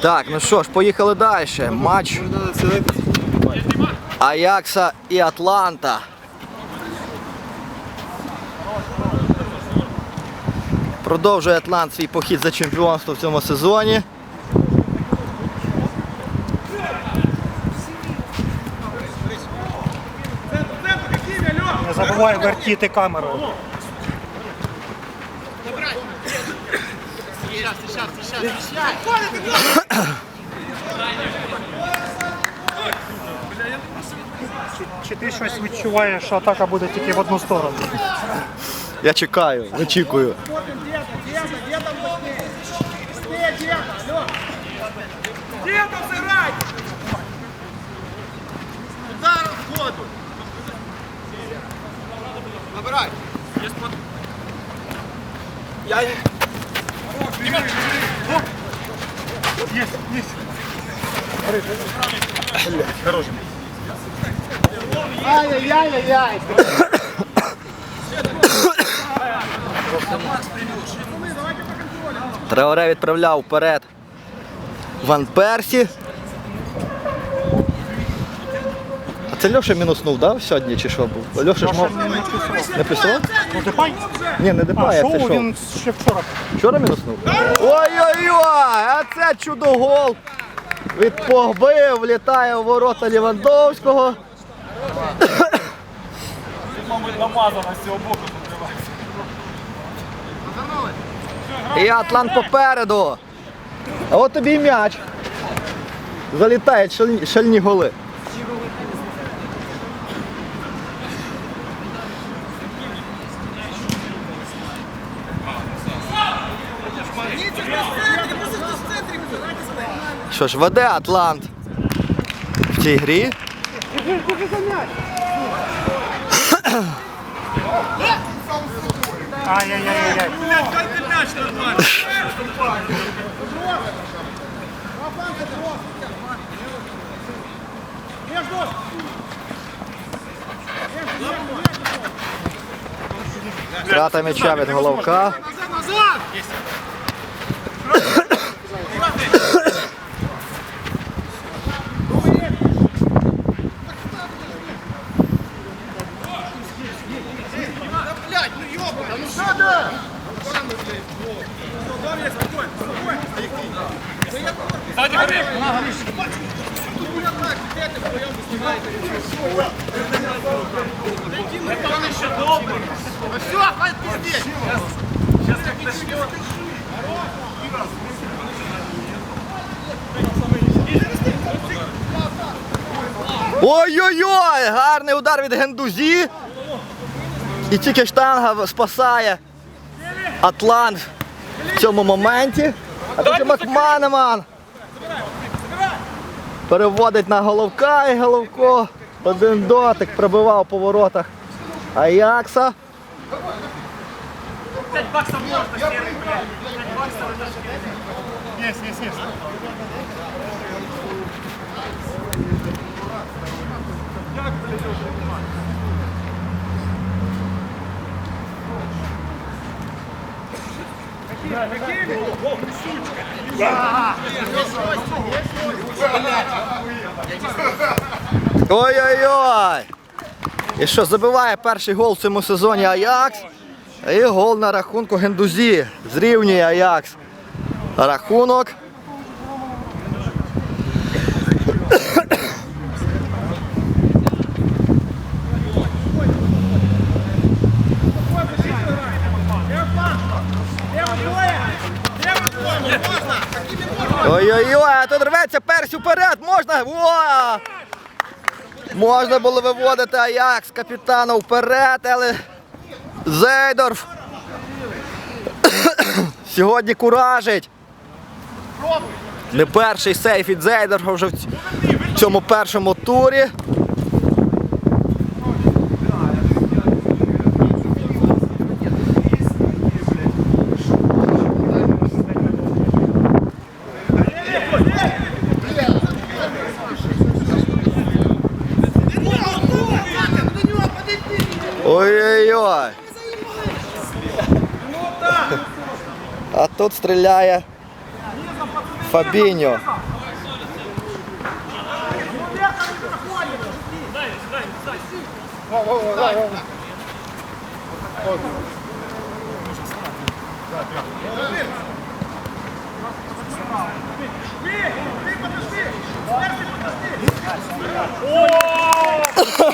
Так, ну що ж, поїхали далі. Матч Аякса і Атланта. Продовжує Атлант свій похід за чемпіонство в цьому сезоні. Не забувай вертіти камеру. Чи, чи ти щось відчуваєш, що атака буде тільки в одну сторону? Я чекаю, очікую. Удар входу! Набирай! Я Есть, есть. Ай-яй-яй-яй! Траоре відправляв вперед Ван Персі. А це Льоша мінуснув, да, сьогодні чи що був? Льоша ж мав... Не писав? Ну Депай? Ні, не А, дебає, це шоу що? він ще вчора. Вчора мінуснув? Ой-ой-ой! А це чудо-гол! Від Погби влітає у ворота Лівандовського. І Атлант попереду. А от тобі і м'яч. Залітають шальні, шальні голи. Що ж, веде Атлант в цій грі. Ай-яй-яй-яй. Втрата м'яча від головка. Ой-ой-ой! Гарний удар від Гендузі. І тільки штанга спасає Атлант в цьому моменті. А тут Макманеман переводить на головка і головко. Один дотик пробивав по воротах Аякса. 5 баксов можно, серый, блядь. 5 баксов это ж Есть, есть, есть. Ой-ой-ой! І що забиває перший гол в цьому сезоні Аякс. І гол на рахунку Гендузі. Зрівнює Аякс. Рахунок. Ой-ой-ой, тут рветься перший вперед, можна? О! Можна було виводити Аякс капітана вперед, але Зейдорф сьогодні куражить. Не перший сейф від Зейдорфа вже в цьому першому турі. Ой-ой-ой. А тут стріляє Фабіньо.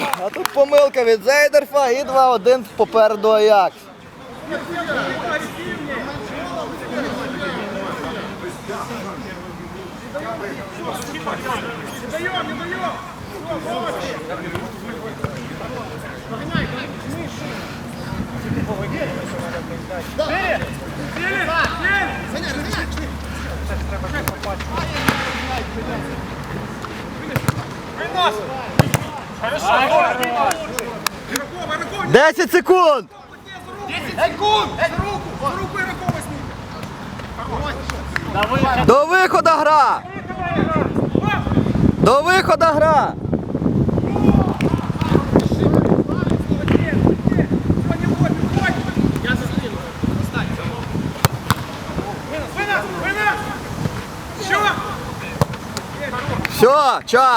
А тут помилка від Зейдерфа і 2-1 попереду Аякс. Хорошо. 10 секунд! 10 секунд! За руку! За руку сніміть! До виходу гра! До виходу гра! Все, час!